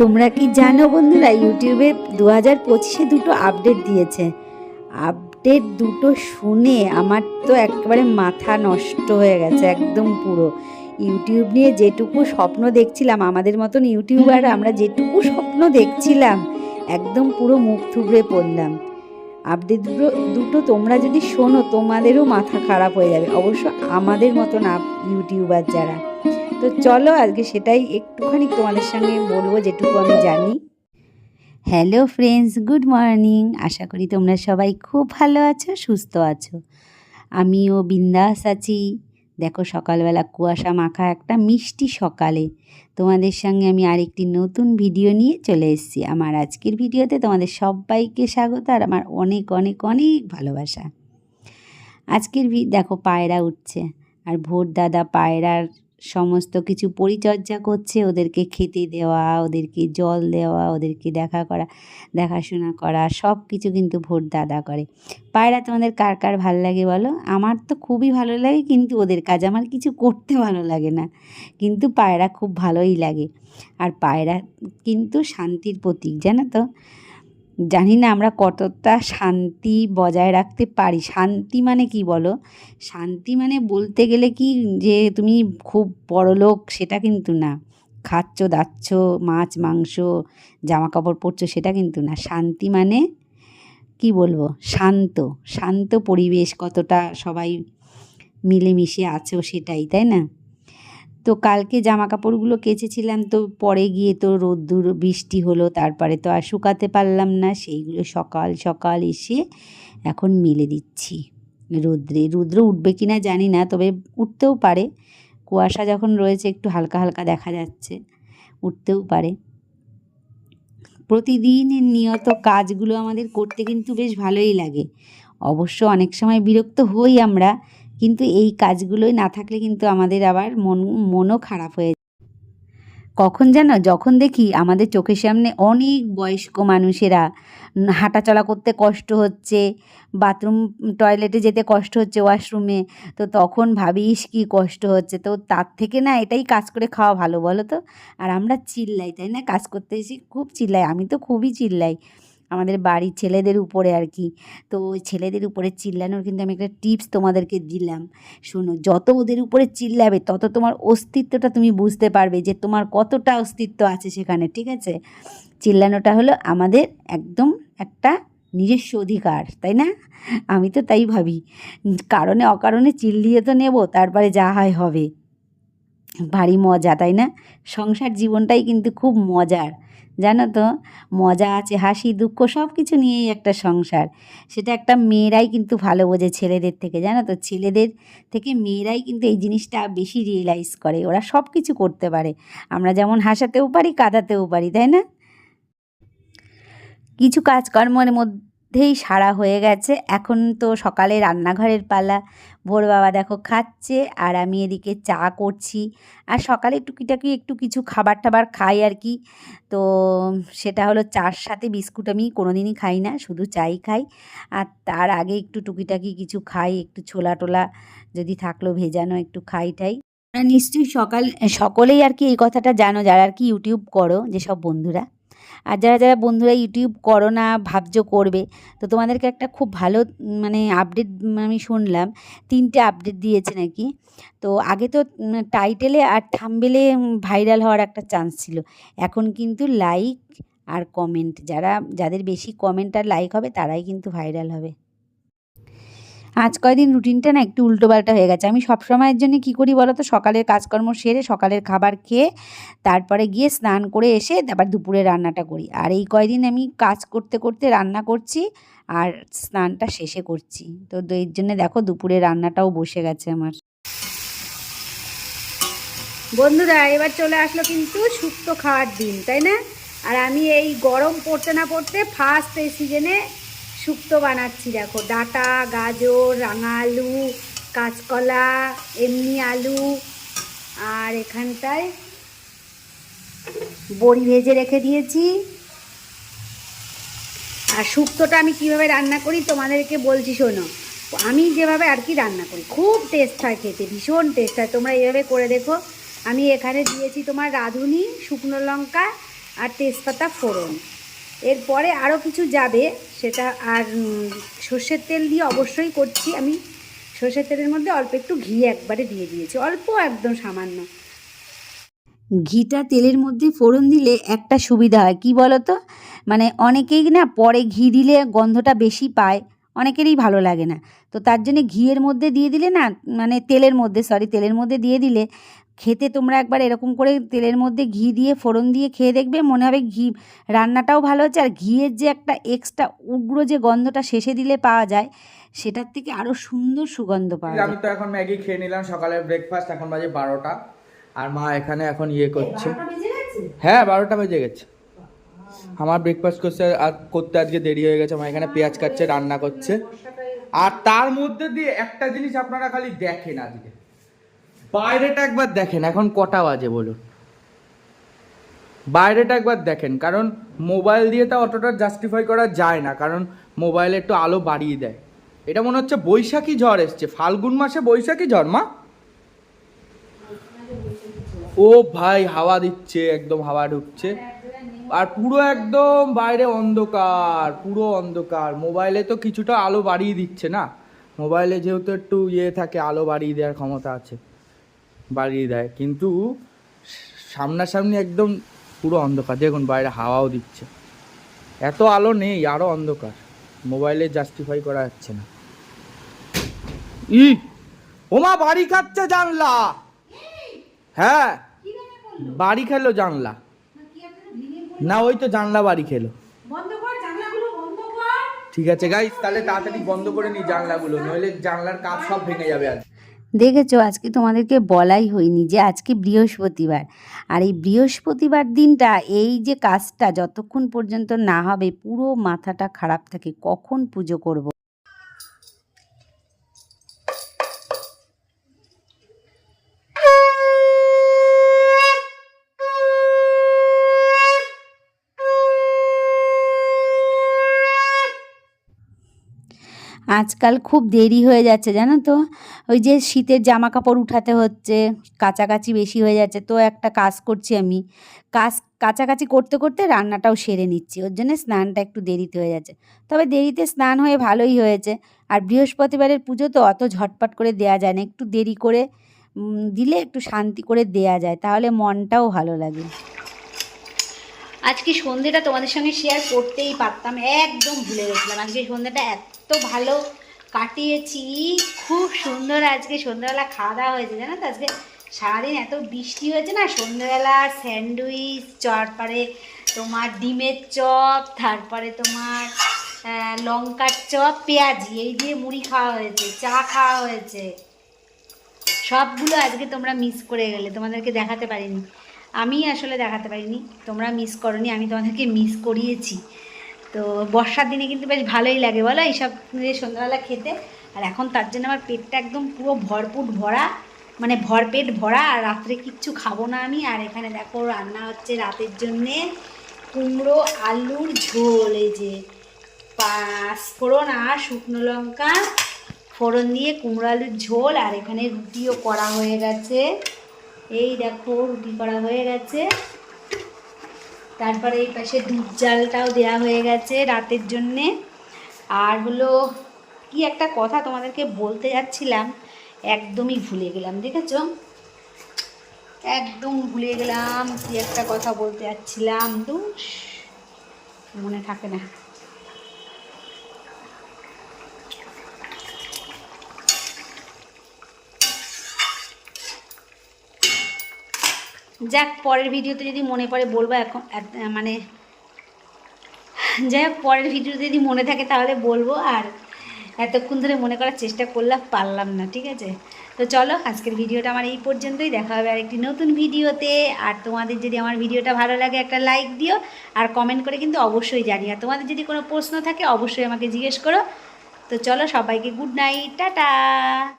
তোমরা কি জানো বন্ধুরা, ইউটিউবে দু হাজার পঁচিশে দুটো আপডেট দিয়েছে। আপডেট দুটো শুনে আমার তো একেবারে মাথা নষ্ট হয়ে গেছে একদম পুরো। ইউটিউব নিয়ে যেটুকু স্বপ্ন দেখছিলাম, আমাদের মতন ইউটিউবার আমরা যেটুকু স্বপ্ন দেখছিলাম, একদম পুরো মুখ থুবড়ে পড়লাম। আপডেট দুটো দুটো তোমরা যদি শোনো, তোমাদেরও মাথা খারাপ হয়ে যাবে। অবশ্য আমাদের মতন আপ, ইউটিউবার যারা। তো চলো আজকে সেটাই একটুখানি তোমাদের সঙ্গে বলব, যেটুকু আমি জানি। হ্যালো ফ্রেন্ডস গুড মর্নিং আশা করি তোমরা সবাই খুব ভালো আছো, সুস্থ আছো। আমিও বিন্দাস আছি। দেখো সকালবেলা কুয়াশা মাখা একটা মিষ্টি সকালে। তোমাদের সঙ্গে আমি আরেকটি নতুন ভিডিও নিয়ে চলে এসেছি। আমার আজকের ভিডিওতে তোমাদের সবাইকে স্বাগত আর আমার অনেক অনেক অনেক ভালোবাসা। আজকের ভি দেখো পায়রা উঠছে। আর ভোর দাদা পায়রার সমস্ত কিছু পরিচর্যা করছে, ওদেরকে খেতে দেওয়া, ওদেরকে জল দেওয়া, ওদেরকে দেখা করা, দেখাশোনা করা সব কিছু কিন্তু ভোট দাদা করে। পায়রা, তোমাদের কার কার ভালো লাগে বলো? আমার তো খুবই ভালো লাগে, কিন্তু ওদের কাজ আমার কিছু করতে ভালো লাগে না। কিন্তু পায়রা খুব ভালোই লাগে। আর পায়রা কিন্তু শান্তির প্রতীক, জানো তো? জানি না আমরা কতটা শান্তি বজায় রাখতে পারি। শান্তি মানে কি বলো? শান্তি মানে বলতে গেলে কি যে তুমি খুব বড় লোক সেটা কিন্তু না। খাচ্ছ, দাচ্ছ, মাছ, মাংস জামা কাপড় পরছো, সেটা কিন্তু না। শান্তি মানে কি বলব? শান্ত। শান্ত পরিবেশ কতটা সবাই মিলেমিশে আছো সেটাই, তাই না? তো কালকে জামা কাপড়গুলো কেচেছিলাম তো পরে গিয়ে তো রোদ্দুর, বৃষ্টি হলো, তারপরে তো আর শুকাতে পারলাম না, সেইগুলো সকাল সকাল এসে এখন মেলে দিচ্ছি। রৌদ্রে, রুদ্র উঠবে কি না জানি না, তবে উঠতেও পারে। কুয়াশা যখন রয়েছে একটু হালকা হালকা দেখা যাচ্ছে, উঠতেও পারে। প্রতিদিনের নিয়ত কাজগুলো আমাদের করতে কিন্তু বেশ ভালোই লাগে। অবশ্য অনেক সময় বিরক্ত হই আমরা কিন্তু এই কাজগুলোই না থাকলে কিন্তু আমাদের আবার মন, মনও খারাপ হয়ে কখন জানো যখন দেখি আমাদের চোখের সামনে অনেক বয়স্ক মানুষেরা হাঁটাচলা করতে কষ্ট হচ্ছে, বাথরুম, টয়লেটে যেতে কষ্ট হচ্ছে, ওয়াশরুমে, তো তখন ভাবিস কি কষ্ট হচ্ছে। তো তার থেকে না এটাই কাজ করে খাওয়া ভালো বলো তো? আর আমরা চিল্লাই, তাই না? কাজ করতে এসে খুব চিল্লাই, আমি তো খুবই চিল্লাই। আমাদের বাড়ির ছেলেদের উপরে আর কি। তো ওই ছেলেদের উপরে চিল্লানোর কিন্তু আমি একটা টিপস তোমাদেরকে দিলাম। শোনো, যত ওদের উপরে চিল্লাবে, তত তোমার অস্তিত্বটা তুমি বুঝতে পারবে যে তোমার কতটা অস্তিত্ব আছে সেখানে, ঠিক আছে? চিল্লানোটা হলো আমাদের একদম একটা নিজস্ব অধিকার, তাই না? আমি তো তাই ভাবি। কারণে অকারণে চিল্লিয়ে তো নেব, তারপরে যা হয় হবে। ভারী মজা, তাই না? সংসার জীবনটাই কিন্তু খুব মজার। জানো তো? মজা আছে, হাসি, দুঃখ সব কিছু নিয়েই একটা সংসার। সেটা একটা মেয়েরাই কিন্তু ভালো বোঝে ছেলেদের থেকে, জানো তো? ছেলেদের থেকে মেয়েরাই কিন্তু এই জিনিসটা বেশি রিয়েলাইজ করে। ওরা সব কিছু করতে পারে। আমরা যেমন হাসাতেও পারি, কাঁদাতেও পারি, তাই না? কিছু কাজকর্মের মধ্যেই সারা হয়ে গেছে। এখন তো সকালে রান্নাঘরের পালা। ভোর বাবা দেখো খাচ্ছে আর আমি এদিকে চা করছি। আর সকালে টুকিটাকি একটু কিছু খাবার টাবার খাই আর কি। তো সেটা হলো চার সাথে বিস্কুট আমি কোনো দিনই খাই না, শুধু চাই খাই। আর তার আগে একটু টুকিটাকি কিছু খাই, একটু ছোলা টোলা যদি থাকল ভেজানো একটু খাই টাই নিশ্চয়ই সকাল, সকলেই আর কি এই কথাটা জানো, যারা আর কি ইউটিউব করো, যেসব বন্ধুরা। আর যারা যারা বন্ধুরা ইউটিউব করো না ভাবছ করবে, তো তোমাদেরকে একটা খুব ভালো মানে আপডেট আমি শুনলাম, তিনটে আপডেট দিয়েছে নাকি, তো আগে তো টাইটেলে আর থাম্বেলে ভাইরাল হওয়ার একটা চান্স ছিল, এখন কিন্তু লাইক আর কমেন্ট যারা, যাদের বেশি কমেন্ট আর লাইক হবে, তারাই কিন্তু ভাইরাল হবে। আজ কয়দিন রুটিনটা না একটু উল্টোপাল্টা হয়ে গেছে। আমি সব সময়ের জন্য কী করি বলো তো সকালের কাজকর্ম সেরে সকালের খাবার খেয়ে তারপরে গিয়ে স্নান করে এসে তারপর দুপুরে রান্নাটা করি। আর এই কয়দিন আমি কাজ করতে করতে রান্না করছি আর স্নানটা শেষে করছি। তো এর জন্য দেখো দুপুরে রান্নাটাও বসে গেছে আমার। বন্ধুরা, এবার চলে আসলো কিন্তু শুক্তো খাওয়ার দিন, তাই না? আর আমি এই গরম পড়তে না পড়তে ফার্স্ট এই সিজনে শুক্তো বানাচ্ছি, দেখো। ডাটা, গাজর রাঙা আলু কাঁচকলা, এমনি আলু, আর এখানটায় বড়ি ভেজে রেখে দিয়েছি। আর শুক্তোটা আমি কীভাবে রান্না করি তোমাদেরকে বলছি শোনো। আমি যেভাবে আর কি রান্না করি, খুব টেস্ট হয় খেতে, ভীষণ টেস্ট হয়। তোমরা এইভাবে করে দেখো। আমি এখানে দিয়েছি তোমার রাঁধুনি, শুকনো লঙ্কা আর তেজপাতা ফোড়ন। এরপরে আরও কিছু যাবে, সেটা আর সর্ষের তেল দিয়ে অবশ্যই করছি আমি। সর্ষের তেলের মধ্যে অল্প একটু ঘি একবারে দিয়ে দিয়েছি, অল্প একদম সামান্য। ঘিটা তেলের মধ্যে ফোড়ন দিলে একটা সুবিধা হয়, কি বলো তো মানে অনেকেই না, পরে ঘি দিলে গন্ধটা বেশি পায়, অনেকেরই ভালো লাগে না। তো তার জন্য ঘিয়ের মধ্যে দিয়ে দিলে না মানে তেলের মধ্যে সরি তেলের মধ্যে দিয়ে দিলে খেতে তোমরা একবার এরকম করে তেলের মধ্যে ঘি দিয়ে ফোড়ন দিয়ে খেয়ে দেখবে মনে হবে ঘি রান্নাটাও ভালো হচ্ছে। আর ঘিয়ের যে একটা এক্সট্রা উগ্র যে গন্ধটা শেষে দিলে পাওয়া যায় সেটার থেকে আরও সুন্দর সুগন্ধ পাওয়া যায়। আমি তো এখন ম্যাগি খেয়ে নিলাম সকালের ব্রেকফাস্ট এখন বাজে বারোটা। আর মা এখানে এখন ইয়ে করছে। হ্যাঁ বারোটা বেজে গেছে। আমার ব্রেকফাস্ট করতে আর করতে আজকে দেরি হয়ে গেছে মা এখানে পেঁয়াজ কাটছে রান্না করছে। আর তার মধ্যে দিয়ে একটা জিনিস আপনারা খালি দেখেন আজকে। বাইরেটা একবার দেখেন, এখন কটা বাজে বলুন। বাইরেটা একবার দেখেন, কারণ মোবাইল দিয়ে তো অতটা জাস্টিফাই করা যায় না, কারণ মোবাইলে একটু আলো বাড়িয়ে দেয়। এটা মনে হচ্ছে বৈশাখী ঝড় এসছে, ফাল্গুন মাসে বৈশাখী ঝড়, মা? ও ভাই, হাওয়া দিচ্ছে, একদম হাওয়া ঢুকছে। আর পুরো একদম বাইরে অন্ধকার, পুরো অন্ধকার। মোবাইলে তো কিছুটা আলো বাড়িয়ে দিচ্ছে না। মোবাইলে যেহেতু একটু ইয়ে থাকে, আলো বাড়িয়ে দেওয়ার ক্ষমতা আছে। বাড়িয়ে দেয়। কিন্তু সামনাসামনি একদম পুরো অন্ধকার। দেখুন বাইরে হাওয়াও দিচ্ছে। এত আলো নেই আরও অন্ধকার। মোবাইলে জাস্টিফাই করা যাচ্ছে না। ই ওমা, বাড়ি খাচ্ছে জানলা। হ্যাঁ বাড়ি খেলো জানলা। না, ওই তো জানলা বাড়ি খেলো। ঠিক আছে গাইস তাহলে তাড়াতাড়ি বন্ধ করে নি জানলাগুলো। নইলে জানলার কাজ সব ভেঙে যাবে আজ। দেখেছ, আজকে তোমাদেরকে বলাই হয়নি যে আজকে বৃহস্পতিবার আর এই বৃহস্পতিবার দিনটা, এই যে কাজটা, যতক্ষণ পর্যন্ত না হবে, পুরো মাথাটা খারাপ থাকে, কখন পুজো করব। আজকাল খুব দেরি হয়ে যাচ্ছে, জানো তো? ওই যে শীতের জামা কাপড় উঠাতে হচ্ছে কাছাকাছি বেশি হয়ে যাচ্ছে, তো একটা কাজ করছি আমি। কাজ কাছাকাছি করতে করতে রান্নাটাও সেরে নিচ্ছি, ওর জন্য স্নানটা একটু দেরিতে হয়ে যাচ্ছে। তবে দেরিতে স্নান হয়ে ভালোই হয়েছে, আর বৃহস্পতিবারের পুজো তো অত ঝটপট করে দেয়া যায় না, একটু দেরি করে দিলে একটু শান্তি করে দেয়া যায়, তাহলে মনটাও ভালো লাগে। আজকে সন্ধেটা তোমাদের সঙ্গে শেয়ার করতেই পারতাম, একদম ভুলে গেছিলাম, আজকে সন্ধেটা এত ভালো কাটিয়েছি। খুব সুন্দর আজকে সন্ধ্যাবেলা খাওয়া দাওয়া হয়েছে, জানো তো? আজকে সারাদিন এত বৃষ্টি হয়েছে না? সন্ধ্যাবেলা স্যান্ডউইচ তারপরে তোমার ডিমের চপ, তারপরে তোমার লঙ্কার চপ, পেঁয়াজি, এই দিয়ে মুড়ি খাওয়া হয়েছে, চা খাওয়া হয়েছে। সবগুলো আজকে তোমরা মিস করে গেলে, তোমাদেরকে দেখাতে পারিনি। আমি আসলে দেখাতে পারিনি, তোমরা মিস করনি, আমি তোমাদেরকে মিস করিয়েছি। তো বর্ষার দিনে কিন্তু বেশ ভালোই লাগে, বলো? এইসব সন্ধ্যাবেলা খেতে। আর এখন তার জন্য আমার পেটটা একদম পুরো ভরপুট ভরা মানে ভরপেট ভরা, আর রাত্রে কিচ্ছু খাব না আমি। আর এখানে দেখো, রান্না হচ্ছে রাতের জন্যে কুমড়ো, আলুর ঝোল, এই যে পাঁচফোড়ন আর শুকনো লঙ্কা, ফোড়ন দিয়ে কুমড়ো আলুর ঝোল, আর এখানে রুটিও করা হয়ে গেছে। এই দেখো, রুটি করা হয়ে গেছে। তারপরে এই পাশে দুধ জালটাও দেওয়া হয়ে গেছে রাতের জন্যে। আর হলো, কি একটা কথা তোমাদেরকে বলতে যাচ্ছিলাম, একদমই ভুলে গেলাম, দেখেছ? একদম ভুলে গেলাম, কি একটা কথা বলতে যাচ্ছিলাম। দু মনে থাকে না। যাক, পরের ভিডিওতে যদি মনে পড়ে বলব এখন মানে যাই পরের ভিডিওতে যদি মনে থাকে তাহলে বলব, আর এতক্ষণ ধরে মনে করার চেষ্টা করলাম পারলাম না, ঠিক আছে? তো চলো, আজকের ভিডিওটা আমার এই পর্যন্তই, দেখা হবে আরেকটি নতুন ভিডিওতে, আর তোমাদের যদি আমার ভিডিওটা ভালো লাগে একটা লাইক দিও, আর কমেন্ট করে কিন্তু অবশ্যই জানিও। আর তোমাদের যদি কোনো প্রশ্ন থাকে, অবশ্যই আমাকে জিজ্ঞেস করো। তো চলো, সবাইকে গুড নাইট, টাটা!